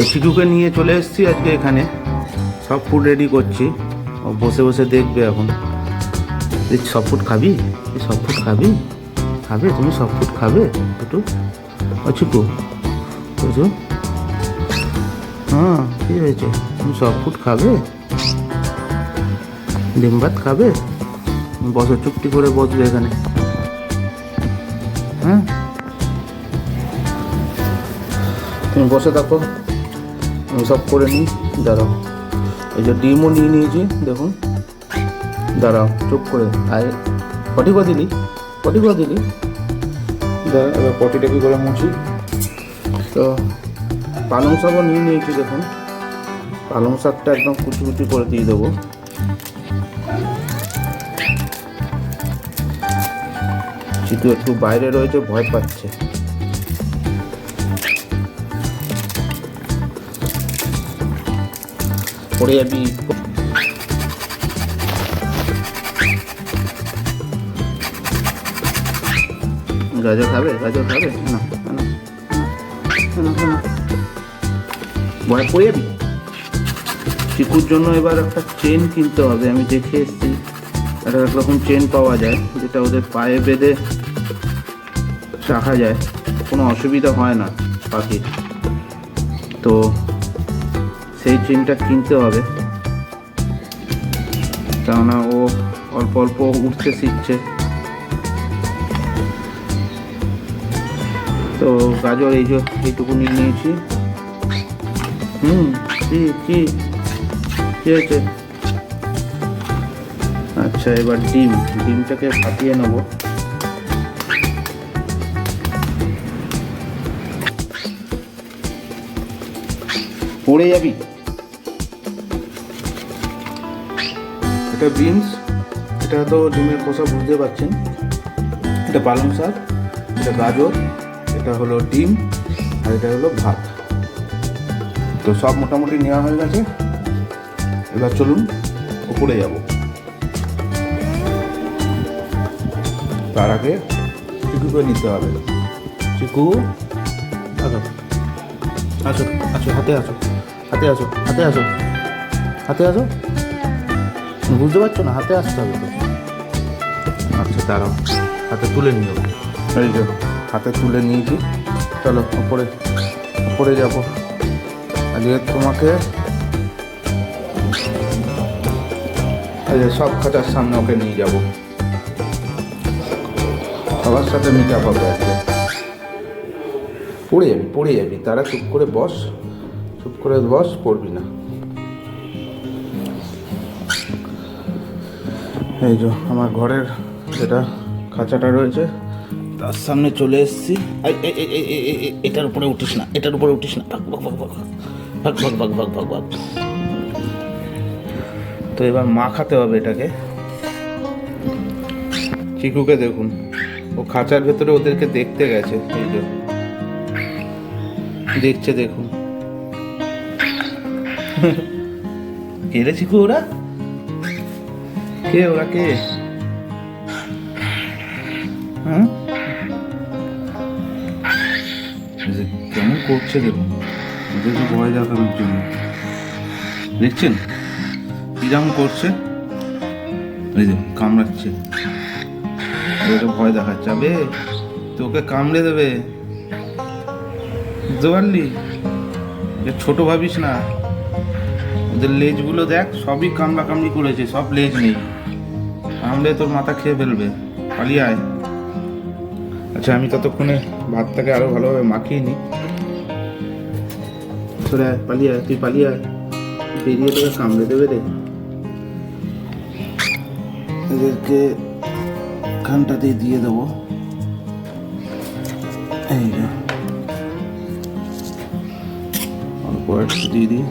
তো চিকুকে নিয়ে চলে এসেছি আজকে এখানে। সব ফুড রেডি করছি। ও বসে বসে দেখবে এখন। সব ফুড খাবি? সব ফুড খাবি? খাবে? তুমি সব ফুড খাবে? একটু ও চিকু বুঝো হ্যাঁ কি হয়েছে? তুমি সব ফুড খাবে? ডিম ভাত খাবে? বসো, চুপটি করে বসবে এখানে। হ্যাঁ? তুমি বসে থাকো। সব করে নিই দাঁড়াও। এই যে ডিমও নিয়ে নিয়েছি দেখুন। দাঁড়াও চুপ করে। আয়। পটি করে দিলি পটি করে দিলি দাঁড়া এবার পটিটা কি করে মুছি? তো পালং শাকও নিয়ে নিয়েছি দেখুন। পালং শাকটা একদম কুচি কুচি করে দিয়ে দেবো। চিতু একটু বাইরে রয়েছে ভয় পাচ্ছে। পড়ে আমি গাজর খাবে? গাজর খাবে? না। ভয় পড়ে যাবি? চিকুর জন্য এবার একটা চেন কিনতে হবে, আমি দেখে এসেছি। একটা রকম চেন পাওয়া যায়, যেটা ওদের পায়ে বেঁধে রাখা যায়। কোনো অসুবিধা হয় না পাখির। তো সেই চেনটা কিনতে হবে। কেননা ও অল্প অল্প উঠতে শিখছে। তো গাজর এই যে, এইটুকু নিয়ে নিয়েছি। হুম, কি কি? কি হয়েছে? আচ্ছা এবার ডিম। ডিমটাকে ফাটিয়ে নেব। পড়ে যাবি? এটা বিনস এটা তো ডিমের খোসা বুঝতে পারছেন। এটা পালং শাক, এটা গাজর, এটা হলো ডিম, আর এটা হলো ভাত। তো সব মোটামুটি নেওয়া হয়ে গেছে। এবার চলুন, উপরে যাব। তার আগে চিকুকে নিতে হবে। চিকু, আসো। আসো আসো, হাতে আসো। হাতে আসো হাতে আসো। হাতে আসো। বুঝতে পারছ না হাতে আসতে হবে তো। আচ্ছা দাঁড়াও। হাতে তুলে নিও। এই যে, হাতে তুলে নিয়েছি। চলো উপরে উপরে যাব। আজকে তোমাকে সব খাঁচার সামনে ওকে নিয়ে যাব। সবার সাথে মিট আপ হবে আজকে। পড়ে যাবি পড়ে যাবি। তারা চুপ করে বস, চুপ করে বস, পড়বি না। এই যে আমার ঘরের যেটা খাঁচাটা রয়েছে তার সামনে চলে এসেছি এটার উপরে উঠিস না এটার উপরে উঠিস না ভাগ ভাগ ভাগ ভাগ ভাগ ভাগ ভাগ ভাগ ভাগ তো এবার মাখাতে হবে এটাকে চিকুকে দেখুন ও খাঁচার ভেতরে ওদেরকে দেখতে গেছে এই যে দেখছে দেখুন কে রে চিকু ওরা কে ওরা কে? হ্যাঁ? কেমন করছে দেখুন। ওদেরকে ভয় দেখানোর জন্য। দেখছেন? কিরম করছে? এই যে কামড়াচ্ছে। ভয় দেখাচ্ছে। আবে, তোকে কামড়ে দেবে। বুঝতে পারলি? ছোট ভাবিস না। ওদের লেজগুলো দেখ, সবই কামড়া কামড়ি করেছে, সব লেজ নেই। কামড়ে তোর মাথা খেয়ে ফেলবে। পালিয়ে আয়। আচ্ছা আমি ততক্ষণে ভাতটাকে আরও ভালোভাবে মাখিয়ে নিই। চলে আয়, পালিয়ে আয়, তুই পালিয়ে আয়। বেরিয়ে তোকে কামড়ে দেবে রে এদেরকে খানটাতে দিয়ে দেবো। এই অল্প একটু দিয়ে দিই।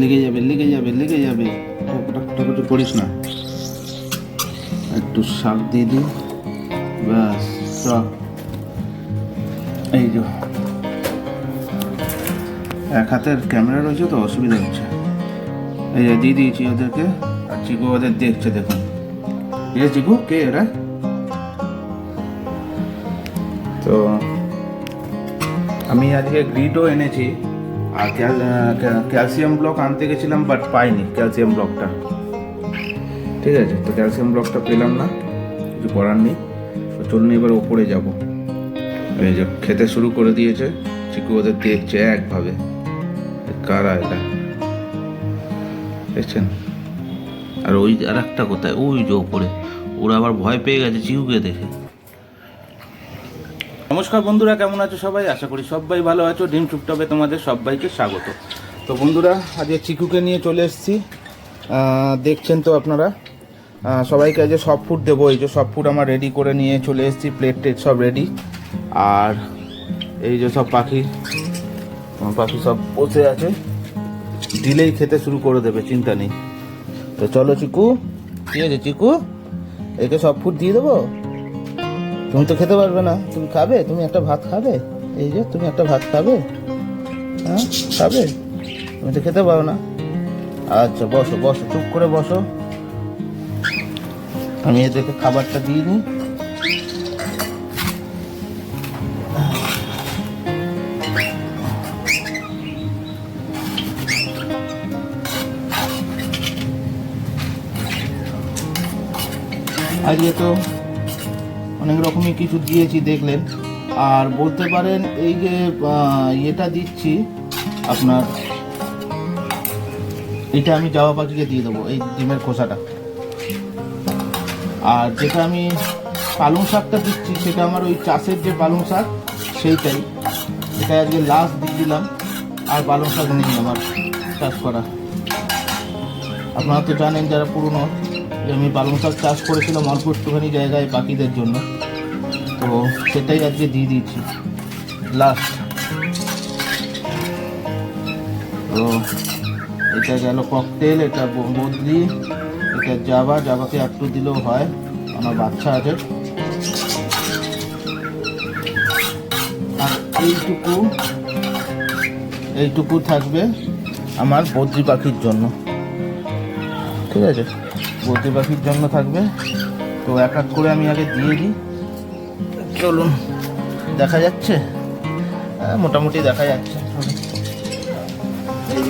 লেগে যাবে লেগে যাবে লেগে যাবে। করিস না। একটু শাক দিয়ে দিই ব্যাস এই যে, এক হাতের ক্যামেরা রয়েছে তো, অসুবিধা হচ্ছে। এই যে, দিয়ে দিয়েছি ওদেরকে। আর চিকু ওদের দেখছে, দেখুন। আছে চিকু, কে এরা তো, আমি আজকে গ্রিডও এনেছি। আর ক্যালসিয়াম ব্লক আনতে গেছিলাম বাট পাইনি ক্যালসিয়াম ব্লকটা। ঠিক আছে, তো ক্যালসিয়াম ব্লকটা পেলাম না, কিছু করার নেই। তো চলুন এবার ওপরে যাব। এই যে খেতে শুরু করে দিয়েছে, চিকু ওদের দেখছে একভাবে। কারা এটা? দেখছেন? আর ওই আর একটা কোথায়? ওই যে ওপরে। ওরা আবার ভয় পেয়ে গেছে, চিকুকে দেখে। নমস্কার বন্ধুরা, কেমন আছো সবাই? আশা করি সবাই ভালো আছো। ডিম টুকটপে তোমাদের সবাইকে স্বাগত। তো বন্ধুরা, আজকে চিকুকে নিয়ে চলে এসেছি। দেখছেন তো আপনারা? সবাইকে আজকে সব ফুড দেবো। এই যে সব ফুড আমার রেডি করে নিয়ে চলে এসেছি। প্লেট টেট সব রেডি আর এই যে সব পাখি পাখি সব বসে আছে। দিলেই খেতে শুরু করে দেবে, চিন্তা নেই। তো চলো চিকু ঠিক আছে চিকু? একে সব ফুড দিয়ে দেবো? তুমি তো খেতে পারবে না। তুমি খাবে? তুমি একটা ভাত খাবে? এই যে, তুমি একটা ভাত খাবে? হ্যাঁ খাবে? তুমি তো খেতে পারো না। আচ্ছা বসো বসো, চুপ করে বসো। আমি এদেরকে খাবারটা দিয়ে নিই। আজকে তো অনেক রকমই কিছু দিয়েছি দেখলেন। আর বলতে পারেন এই যে ইয়েটা দিচ্ছি আপনার, এটা আমি জামা পাখিকে দিয়ে দেবো, এই ডিমের খোসাটা। আর যেটা আমি পালং শাকটা দিচ্ছি, সেটা আমার ওই চাষের যে পালং শাক, সেইটাই। এটা আজকে লাস্ট দিয়ে দিলাম, আর পালং শাক নেই আমার চাষ করা। আপনারা তো জানেন যারা পুরনো, যে আমি পালং শাক চাষ করেছিলাম অল্প একটুখানি জায়গায় পাখিদের জন্য। তো সেটাই আজকে দিয়ে দিয়েছি। লাস্ট তো এটা গেল ককটেল এটা বদলি এটা জাবা, জাবাকে একটু দিলেও হয়, আমার বাচ্চা আছে। আর এইটুকু এইটুকু থাকবে আমার বদ্রি পাখির জন্য। ঠিক আছে? বদ্রি পাখির জন্য থাকবে। তো এক এক করে আমি আগে দিয়ে দিই। চলুন। দেখা যাচ্ছে? হ্যাঁ, মোটামুটি দেখা যাচ্ছে।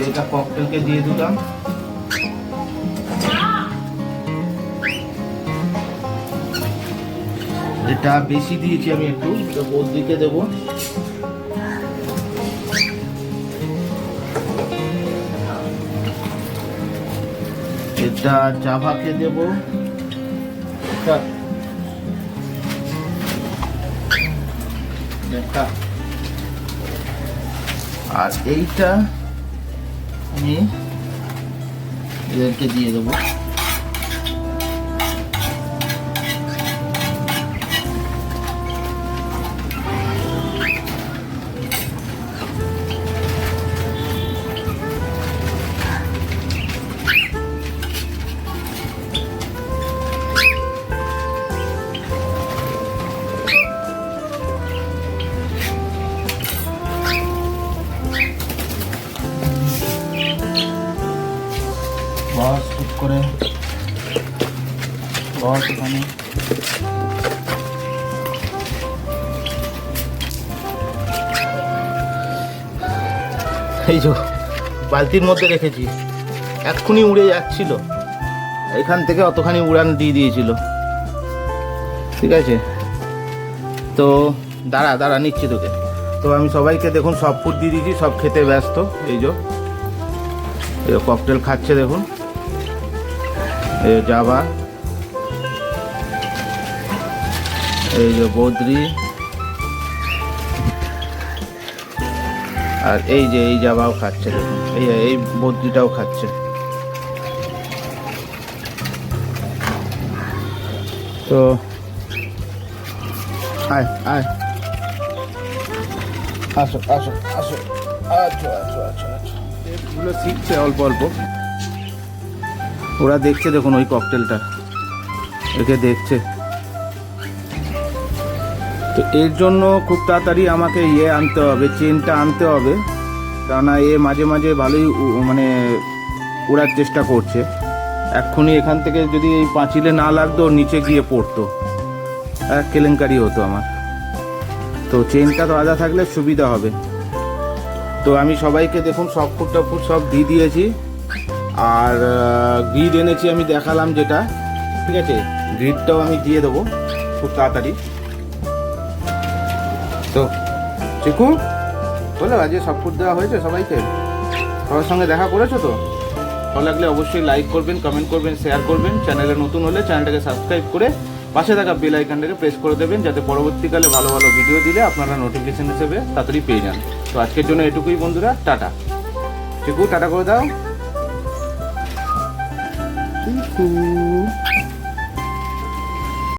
এটা ককটেলকে দিয়ে দিলাম। এটা বেশি দিয়েছি আমি একটু এটা বদ্রিকে দেবো। এটা জাভাকে দেবো। আর এইটা আমি এদেরকে দিয়ে দেবো। এই যে, বালতির মধ্যে রেখেছি। এক্ষুনি উড়ে যাচ্ছিল। এখান থেকে অতখানি উড়ান দিয়ে দিয়েছিল। ঠিক আছে? তো দাঁড়া দাঁড়া, নিচ্ছি তোকে। তো আমি সবাইকে দেখুন, সব ফুড দিয়ে দিয়েছি, সব খেতে ব্যস্ত। এই যে ককটেল খাচ্ছে দেখুন। এই যে জাবা এই যে বদ্রি। আর এই যে এই জাবাও খাচ্ছে দেখুন। এই এই বদ্রিটাও খাচ্ছে। তো আয় আয়। আসো আসো আসো আচ্ছা আচ্ছা আচ্ছা আচ্ছা এগুলো শিখছে অল্প অল্প। ওরা দেখছে দেখুন ওই ককটেলটা একে দেখছে। তো এর জন্য খুব তাড়াতাড়ি আমাকে ইয়ে আনতে হবে, চেনটা আনতে হবে। কেননা এ মাঝে মাঝে ভালোই মানে উড়ার চেষ্টা করছে। এক্ষুনি এখান থেকে যদি এই পাঁচিলে না লাগতো, নিচে গিয়ে পড়তো। এক কেলেঙ্কারি হতো আমার। তো চেনটা তো আদা থাকলে সুবিধা হবে। তো আমি সবাইকে দেখুন, সব ফুট ফুট সব দিয়ে দিয়েছি। আর গ্রিড এনেছি, আমি দেখালাম যেটা। ঠিক আছে? গ্রিডটাও আমি দিয়ে দেবো, খুব তাড়াতাড়ি। তো। চিকু বলো আজকে সব ফুড দেওয়া হয়েছে সবাইকে? সবার সঙ্গে দেখা করেছ তো? ভালো লাগলে অবশ্যই লাইক করবেন কমেন্ট করবেন শেয়ার করবেন। চ্যানেলে নতুন হলে চ্যানেলটাকে সাবস্ক্রাইব করে পাশে থাকা বেল আইকনটাকে প্রেস করে দেবেন, যাতে পরবর্তীকালে ভালো ভালো ভিডিও দিলে আপনারা নোটিফিকেশন হিসেবে তাড়াতাড়ি পেয়ে যান। তো আজকের জন্য এটুকুই বন্ধুরা, টাটা। চিকু, টাটা করে দাও।